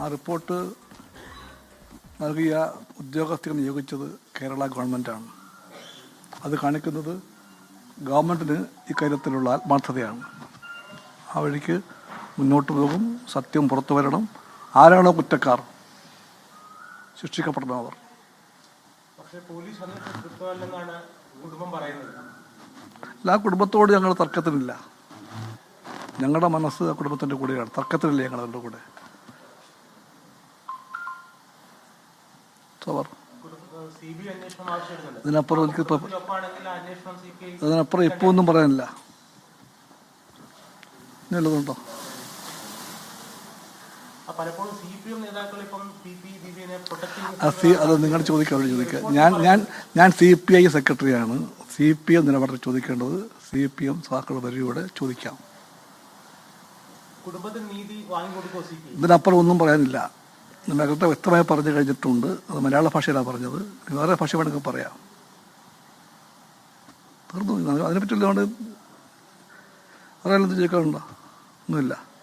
ആ റിപ്പോർട്ട് നൽകിയ ഉദ്യോഗസ്ഥരെ നിയോഗിച്ചത് കേരള ഗവൺമെന്റാണ് അത് കാണിക്കുന്നത് ഗവൺമെന്റിന് ഇക്കാര്യത്തിലുള്ള ആത്മാർത്ഥതയാണ്. ആ വഴിക്ക് മുന്നോട്ട് പോകും സത്യം പുറത്തു വരണം. ആരാണോ കുറ്റക്കാർ? ശിക്ഷിക്കപ്പെടണം അവർ ആ കുടുംബത്തോട് ഞങ്ങൾ തർക്കത്തിനില്ല. ഞങ്ങളുടെ മനസ്സ് ആ കുടുംബത്തിന്റെ കൂടെയാണ്. തർക്കത്തിനില്ല ഞങ്ങളുടെ കൂടെ. നേതാക്കൾ അതിനപ്പുറം എനിക്ക് അതിനപ്പുറം ബിബിനെ ഒന്നും ആ സി അത് നിങ്ങൾ ചോദിക്കാം ചോദിക്കുക ഞാൻ ഞാൻ ഞാൻ സി പി ഐ സെക്രട്ടറിയാണ് സി പി എം നിലപാടിൽ ചോദിക്കേണ്ടത്. സി പി എം സാക്കൾ പരിധിയോടെ ചോദിക്കാം. ഇതിനപ്പുറം ഒന്നും പറയാനില്ല. നേരത്തെ വ്യക്തമായി പറഞ്ഞു കഴിഞ്ഞിട്ടുണ്ട്. അത് മലയാള ഭാഷയിലാണ് പറഞ്ഞത്. വേറെ ഭാഷ വേണമെങ്കിൽ പറയാം. തീർന്നു. അതിനെപ്പറ്റി അതുകൊണ്ട് പറയാനെന്ത് ചോദിക്കാറുണ്ടോ? ഒന്നുമില്ല.